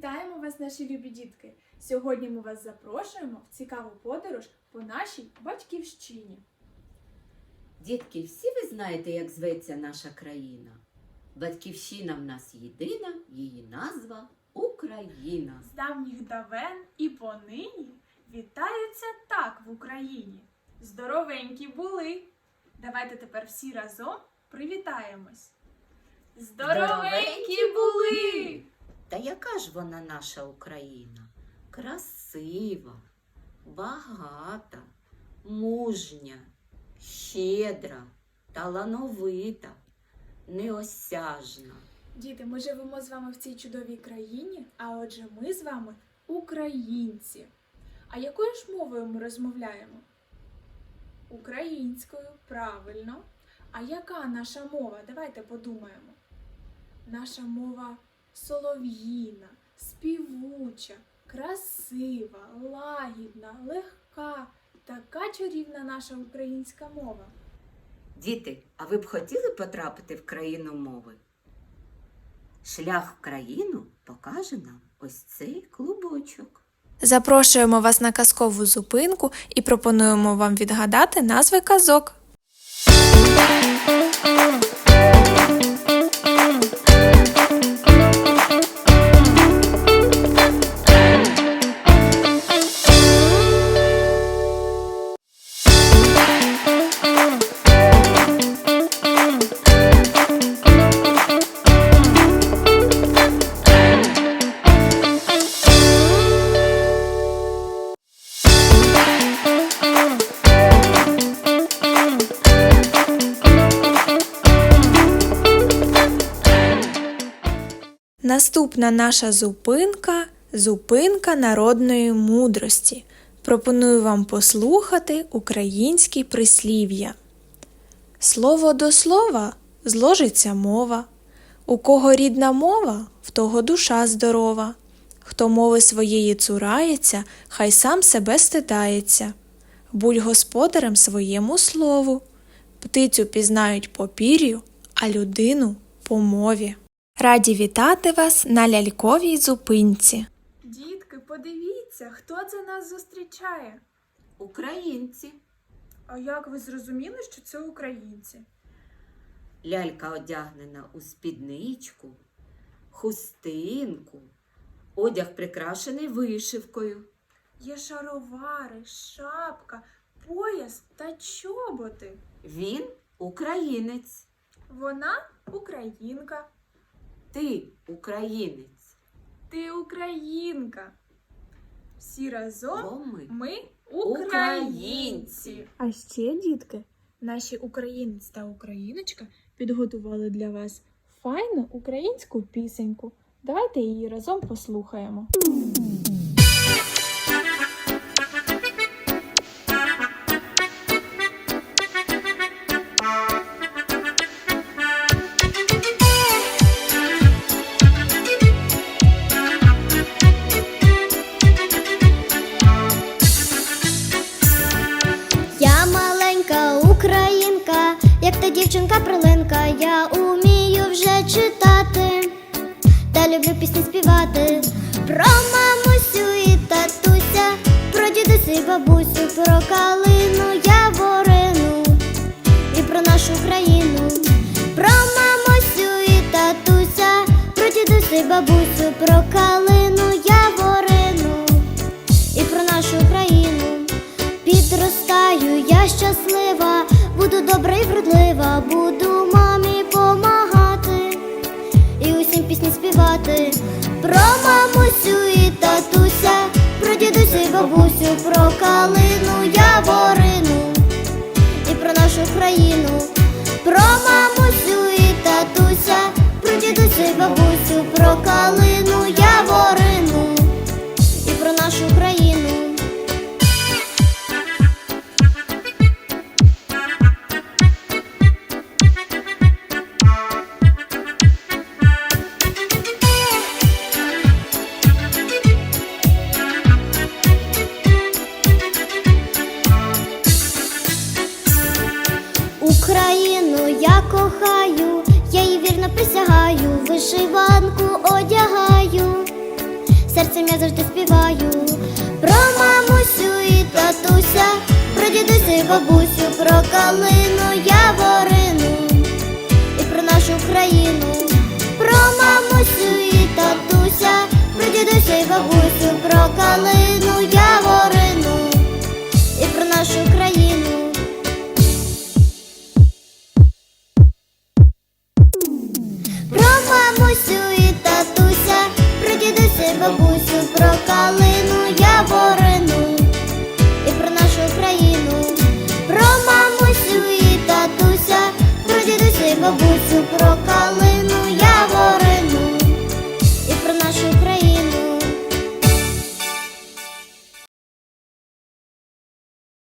Вітаємо вас, наші любі дітки! Сьогодні ми вас запрошуємо в цікаву подорож по нашій батьківщині. Дітки, всі ви знаєте, як зветься наша країна. Батьківщина в нас єдина, її назва Україна. З давніх давен і понині вітаються так в Україні. Здоровенькі були! Давайте тепер всі разом привітаємось. Здоровенькі були! Та яка ж вона наша Україна? Красива, багата, мужня, щедра, талановита, неосяжна. Діти, ми живемо з вами в цій чудовій країні, а отже, ми з вами українці. А якою ж мовою ми розмовляємо? Українською, правильно. А яка наша мова? Давайте подумаємо. Наша мова солов'їна, співуча, красива, лагідна, легка. Така чарівна наша українська мова. Діти, а ви б хотіли потрапити в країну мови? Шлях в країну покаже нам ось цей клубочок. Запрошуємо вас на казкову зупинку і пропонуємо вам відгадати назви казок. Наступна наша зупинка зупинка народної мудрості. Пропоную вам послухати українські прислів'я. Слово до слова зложиться мова. У кого рідна мова, в того душа здорова. Хто мови своєї цурається, хай сам себе стидається. Будь господарем своєму слову. Птицю пізнають по пір'ю, а людину по мові. Раді вітати вас на ляльковій зупинці. Дітки, подивіться, хто це нас зустрічає. Українці. А як ви зрозуміли, що це українці? Лялька одягнена у спідничку, хустинку, одяг прикрашений вишивкою. Є шаровари, шапка, пояс та чоботи. Він українець. Вона українка. Ти українець. Ти українка. Всі разом ми. ми українці. А ще, дітки, наші українець та україночка підготували для вас файну українську пісеньку. Давайте її разом послухаємо. Та дівчинка я умію вже читати та люблю пісні співати. Про мамусю і татуся, про дідуся і бабусю, про калину пісні співати. Про мамусю і татуся, про дідуся і бабусю, про калину яворину і про нашу країну, про вишиванку одягаю серцем я завжди співаю. Про мамусю і татуся, про дідуся і бабусю, про калину яворину і про нашу країну, про мамусю і татуся, про дідуся і бабусю, про калину яворину бабусю, про калину я борину і про нашу країну, про мамусю і татуся, про дідуся і бабусю, про калину.